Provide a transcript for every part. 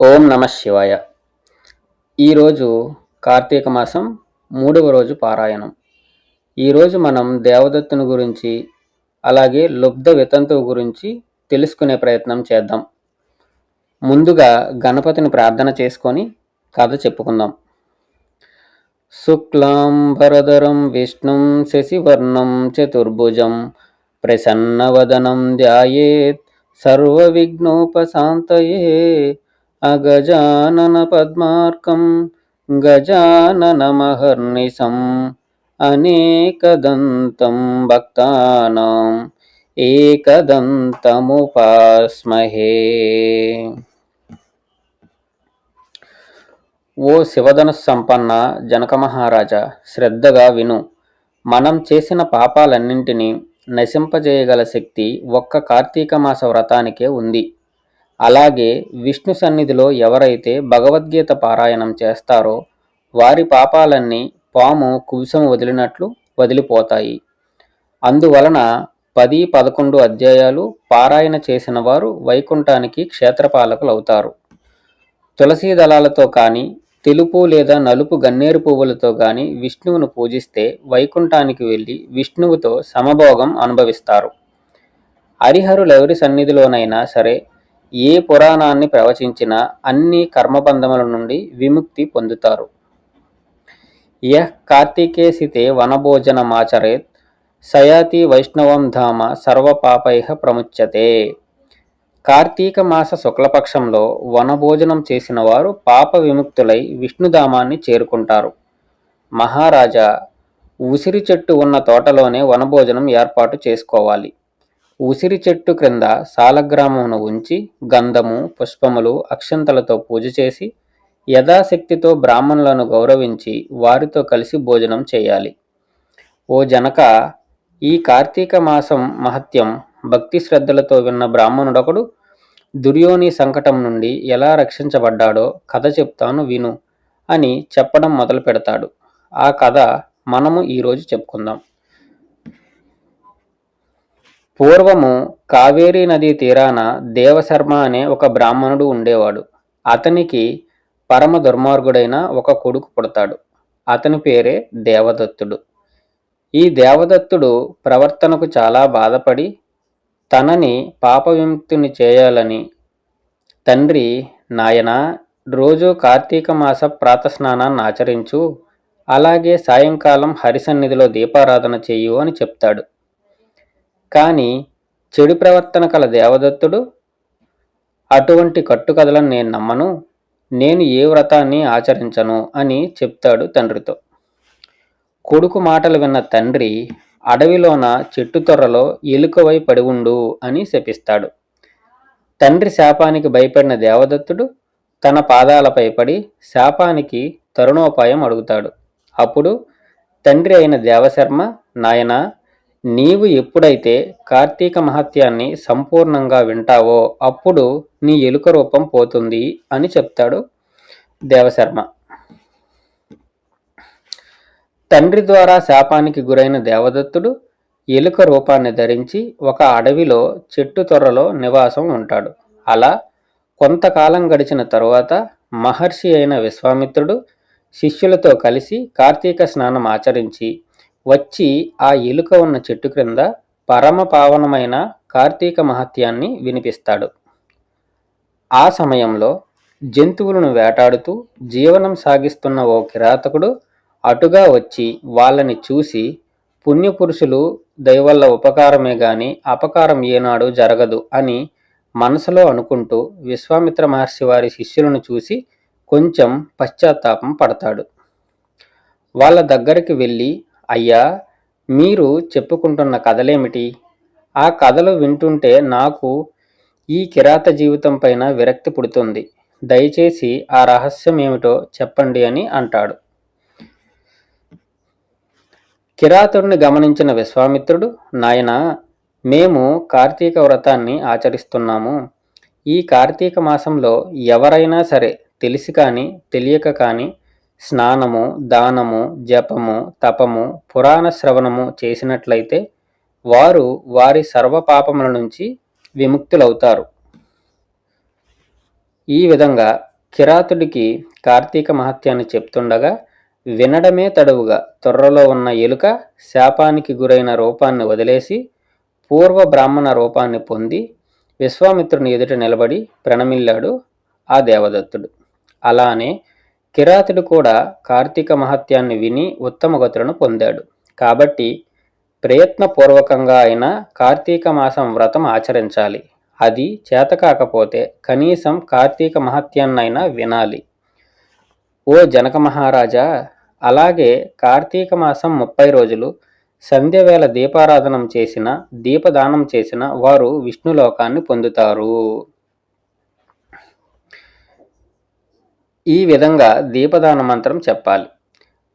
ఓం నమ శివాయ. ఈరోజు కార్తీక మాసం మూడవ రోజు పారాయణం. ఈరోజు మనం దేవదత్తుని గురించి అలాగే లుబ్ధ వితంతువు గురించి తెలుసుకునే ప్రయత్నం చేద్దాం. ముందుగా గణపతిని ప్రార్థన చేసుకొని కథ చెప్పుకుందాం. శుక్లాంబరధరం విష్ణుం శశివర్ణం చతుర్భుజం ప్రసన్నవదనం ధ్యాయేత్ సర్వవిఘ్నోపశాంతయే. అగజానన పద్మార్కం గజాననమహర్నిశం అనేకదంతం భక్తానాం ఏకదంతముపాస్మహే ఓ శివధను సంపన్న జనక మహారాజా శ్రద్ధగా విను. మనం చేసిన పాపాలన్నింటినీ నశింపజేయగల శక్తి ఒక్క కార్తీక మాస వ్రతానికే ఉంది. అలాగే విష్ణు సన్నిధిలో ఎవరైతే భగవద్గీత పారాయణం చేస్తారో వారి పాపాలన్నీ పాము కువిసం వదిలినట్లు వదిలిపోతాయి. అందువలన పది పదకొండు అధ్యాయాలు పారాయణ చేసిన వారు వైకుంఠానికి క్షేత్రపాలకులవుతారు. తులసీ దళాలతో కానీ తెలుపు లేదా నలుపు గన్నేరు పువ్వులతో కానీ విష్ణువును పూజిస్తే వైకుంఠానికి వెళ్ళి విష్ణువుతో సమభోగం అనుభవిస్తారు. హరిహరులెవరి సన్నిధిలోనైనా సరే ఏ పురాణాన్ని ప్రవచించినా అన్ని కర్మబంధముల నుండి విముక్తి పొందుతారు. యహ్ కార్తీకేసితే వనభోజనమాచరేత్ సయాతి వైష్ణవం ధామ సర్వపాపైహ ప్రముచ్యతే. కార్తీక మాస శుక్లపక్షంలో వనభోజనం చేసిన వారు పాప విముక్తులై విష్ణుధామాన్ని చేరుకుంటారు. మహారాజా ఉసిరి చెట్టు ఉన్న తోటలోనే వనభోజనం ఏర్పాటు చేసుకోవాలి. ఉసిరి చెట్టు క్రింద సాలగ్రామమును ఉంచి గంధము పుష్పములు అక్షంతలతో పూజ చేసి యథాశక్తితో బ్రాహ్మణులను గౌరవించి వారితో కలిసి భోజనం చేయాలి. ఓ జనక ఈ కార్తీక మాసం మహత్యం భక్తి శ్రద్ధలతో విన్న బ్రాహ్మణుడొకడు దుర్యోని సంకటం నుండి ఎలా రక్షించబడ్డాడో కథ చెప్తాను విను అని చెప్పడం మొదలు పెడతాడు ఆ కథ మనము ఈరోజు చెప్పుకుందాం. పూర్వము కావేరీ నదీ తీరాన దేవశర్మ అనే ఒక బ్రాహ్మణుడు ఉండేవాడు. అతనికి పరమ దుర్మార్గుడైన ఒక కొడుకు పుడతాడు. అతని పేరే దేవదత్తుడు. ఈ దేవదత్తుడు ప్రవర్తనకు చాలా బాధపడి తనని పాప విముక్తిని చేయాలని తండ్రి నాయన రోజు కార్తీక మాస ప్రాతస్నానాన్ని ఆచరించు అలాగే సాయంకాలం హరిసన్నిధిలో దీపారాధన చేయు అని చెప్తాడు. కానీ చెడు ప్రవర్తన కల దేవదత్తుడు అటువంటి కట్టుకథలను నేను నమ్మను నేను ఏ వ్రతాన్ని ఆచరించను అని చెప్తాడు తండ్రితో. కొడుకు మాటలు విన్న తండ్రి అడవిలోన చెట్టు తొర్రలో ఎలుకవై పడి ఉండు అని శపిస్తాడు. తండ్రి శాపానికి భయపడిన దేవదత్తుడు తన పాదాలపై పడి శాపానికి తరుణోపాయం అడుగుతాడు. అప్పుడు తండ్రి అయిన దేవశర్మ నాయనా నీవు ఎప్పుడైతే కార్తీక మహత్యాన్ని సంపూర్ణంగా వింటావో అప్పుడు నీ ఎలుక రూపం పోతుంది అని చెప్తాడు దేవశర్మ. తండ్రి ద్వారా శాపానికి గురైన దేవదత్తుడు ఎలుక రూపాన్ని ధరించి ఒక అడవిలో చెట్టు తొర్రలో నివాసం ఉంటాడు. అలా కొంతకాలం గడిచిన తరువాత మహర్షి అయిన విశ్వామిత్రుడు శిష్యులతో కలిసి కార్తీక స్నానం ఆచరించి వచ్చి ఆ ఎలుక ఉన్న చెట్టు క్రింద పరమ పావనమైన కార్తీక మహత్యాన్ని వినిపిస్తాడు. ఆ సమయంలో జంతువులను వేటాడుతూ జీవనం సాగిస్తున్న ఓ కిరాతకుడు అటుగా వచ్చి వాళ్ళని చూసి పుణ్యపురుషులు దైవల్ల ఉపకారమే గాని అపకారం ఏనాడు జరగదు అని మనసులో అనుకుంటూ విశ్వామిత్ర మహర్షి వారి శిష్యులను చూసి కొంచెం పశ్చాత్తాపం పడతాడు. వాళ్ళ దగ్గరికి వెళ్ళి అయ్యా మీరు చెప్పుకుంటున్న కథలేమిటి? ఆ కథలు వింటుంటే నాకు ఈ కిరాత జీవితం పైన విరక్తి పుడుతుంది. దయచేసి ఆ రహస్యం ఏమిటో చెప్పండి అని అంటాడు. కిరాతుడిని గమనించిన విశ్వామిత్రుడు నాయన మేము కార్తీక వ్రతాన్ని ఆచరిస్తున్నాము. ఈ కార్తీక మాసంలో ఎవరైనా సరే తెలిసి కానీ తెలియక కానీ స్నానము దానము జపము తపము పురాణ శ్రవణము చేసినట్లయితే వారు వారి సర్వపాపముల నుంచి విముక్తులవుతారు. ఈ విధంగా కిరాతుడికి కార్తీక మహత్యాన్ని చెప్తుండగా వినడమే తడవుగా తొర్రలో ఉన్న ఎలుక శాపానికి గురైన రూపాన్ని వదిలేసి పూర్వ బ్రాహ్మణ రూపాన్ని పొంది విశ్వామిత్రుని ఎదుట నిలబడి ప్రణమిల్లాడు ఆ దేవదత్తుడు. అలానే కిరాతుడు కూడా కార్తీక మహత్యాన్ని విని ఉత్తమ గతులను పొందాడు. కాబట్టి ప్రయత్నపూర్వకంగా అయినా కార్తీక మాసం వ్రతం ఆచరించాలి. అది చేతకాకపోతే కనీసం కార్తీక మహత్యాన్నైనా వినాలి. ఓ జనక మహారాజా అలాగే కార్తీక మాసం ముప్పై రోజులు సంధ్యవేళ దీపారాధనం చేసిన దీపదానం చేసిన వారు విష్ణులోకాన్ని పొందుతారు. ఈ విధంగా దీపదాన మంత్రం చెప్పాలి.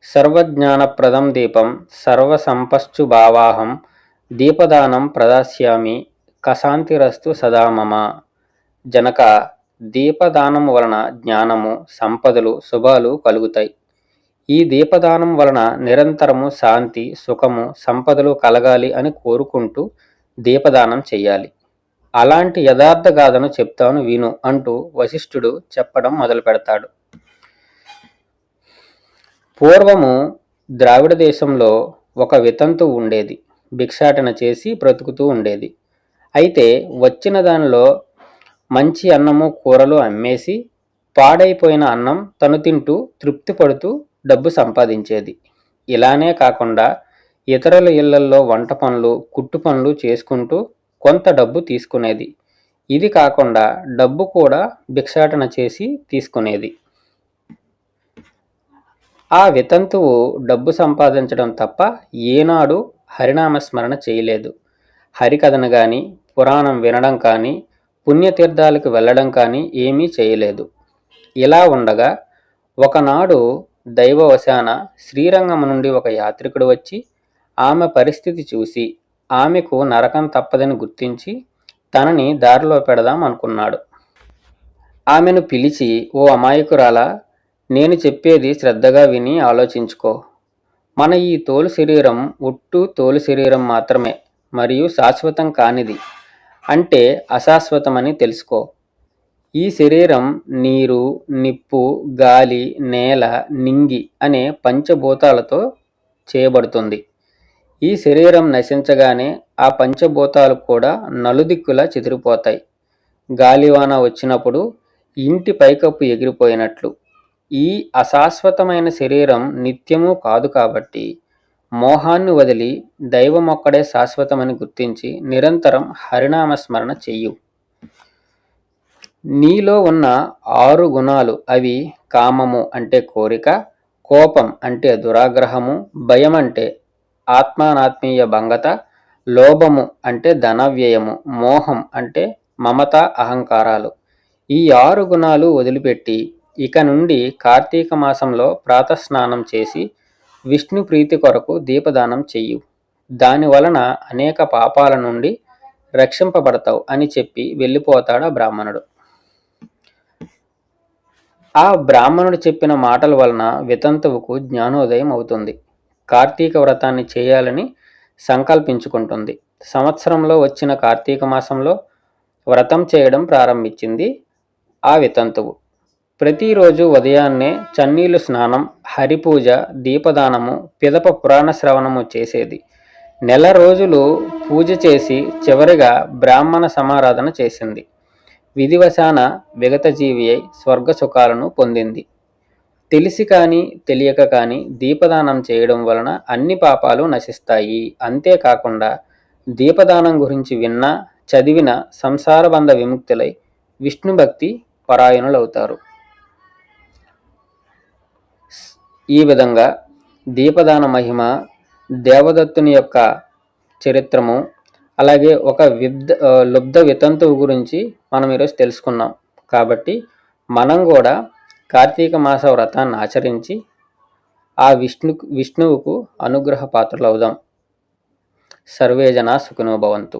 సర్వజ్ఞానప్రదం దీపం సర్వసంపశ్చు భావాహం దీపదానం ప్రదాస్యామి కశాంతిరస్తు సదామమ జనక దీపదానం వలన జ్ఞానము సంపదలు శుభాలు కలుగుతాయి. ఈ దీపదానం వలన నిరంతరము శాంతి సుఖము సంపదలు కలగాలి అని కోరుకుంటూ దీపదానం చెయ్యాలి. అలాంటి యథార్థ గాథను చెప్తాను విను అంటూ వశిష్ఠుడు చెప్పడం మొదలు పెడతాడు పూర్వము ద్రావిడ దేశంలో ఒక వితంతు ఉండేది. భిక్షాటన చేసి బ్రతుకుతూ ఉండేది. అయితే వచ్చిన దానిలో మంచి అన్నము కూరలు అమ్మేసి పాడైపోయిన అన్నం తను తింటూ తృప్తి పడుతూ డబ్బు సంపాదించేది. ఇలానే కాకుండా ఇతరుల ఇళ్ళల్లో వంట పనులు కుట్టు పనులు చేసుకుంటూ కొంత డబ్బు తీసుకునేది. ఇది కాకుండా డబ్బు కూడా భిక్షాటన చేసి తీసుకునేది. ఆ వితంతువు డబ్బు సంపాదించడం తప్ప ఏనాడు హరినామస్మరణ చేయలేదు. హరికథను కానీ పురాణం వినడం కానీ పుణ్యతీర్థాలకు వెళ్ళడం కానీ ఏమీ చేయలేదు. ఇలా ఉండగా ఒకనాడు దైవవశాన శ్రీరంగం నుండి ఒక యాత్రికుడు వచ్చి ఆమె పరిస్థితి చూసి ఆమెకు నరకం తప్పదని గుర్తించి తనని దారిలో పెడదాం అనుకున్నాడు. ఆమెను పిలిచి ఓ అమాయకురాలా నేను చెప్పేది శ్రద్ధగా విని ఆలోచించుకో. మన ఈ తోలు శరీరం ఉట్టు తోలు శరీరం మాత్రమే మరియు శాశ్వతం కానిది. అంటే అశాశ్వతమని తెలుసుకో. ఈ శరీరం నీరు నిప్పు గాలి నేల నింగి అనే పంచభూతాలతో చేయబడుతుంది. ఈ శరీరం నశించగానే ఆ పంచభూతాలు కూడా నలుదిక్కులా చెదిరిపోతాయి. గాలివాన వచ్చినప్పుడు ఇంటి పైకప్పు ఎగిరిపోయినట్లు. ఈ అశాశ్వతమైన శరీరం నిత్యము కాదు కాబట్టి మోహాన్ని వదిలి దైవమొక్కడే శాశ్వతమని గుర్తించి నిరంతరం హరినామస్మరణ చెయ్యు. నీలో ఉన్న ఆరు గుణాలు అవి కామము అంటే కోరిక కోపం అంటే దురాగ్రహము భయం అంటే ఆత్మానాత్మీయ భంగత లోభము అంటే ధనవ్యయము మోహం అంటే మమత అహంకారాలు. ఈ ఆరు గుణాలు వదిలిపెట్టి ఇక నుండి కార్తీక మాసంలో ప్రాతస్నానం చేసి విష్ణు ప్రీతి కొరకు దీపదానం చెయ్యు. దాని వలన అనేక పాపాల నుండి రక్షింపబడతావు అని చెప్పి వెళ్ళిపోతాడు ఆ బ్రాహ్మణుడు. ఆ బ్రాహ్మణుడు చెప్పిన మాటల వలన వితంతువుకు జ్ఞానోదయం అవుతుంది. కార్తీక వ్రతాన్ని చేయాలని సంకల్పించుకుంటుంది. సంవత్సరంలో వచ్చిన కార్తీక మాసంలో వ్రతం చేయడం ప్రారంభించింది ఆ వితంతువు. ప్రతిరోజు ఉదయాన్నే చన్నీళ్ళు స్నానం హరిపూజ దీపదానము పిదప పురాణ శ్రవణము చేసేది. నెల రోజులు పూజ చేసి చివరిగా బ్రాహ్మణ సమారాధన చేసింది. విధివశాన విగతజీవి అయి స్వర్గ సుఖాలను పొందింది. తెలిసి కానీ తెలియక కానీ దీపదానం చేయడం వలన అన్ని పాపాలు నశిస్తాయి. అంతేకాకుండా దీపదానం గురించి విన్నా చదివిన సంసారబంధ విముక్తులై విష్ణు భక్తి పరాయణులవుతారు. ఈ విధంగా దీపదాన మహిమ దేవదత్తుని యొక్క చరిత్రము అలాగే ఒక విబ్ద లుబ్ధ వితంతువు గురించి మనం ఈరోజు తెలుసుకున్నాం. కాబట్టి మనం కూడా కార్తీక మాస వ్రతాన్ని ఆచరించి ఆ విష్ణు విష్ణువుకు అనుగ్రహ పాత్రలు అవుదాం సర్వే జనా సుఖినో భవంతు.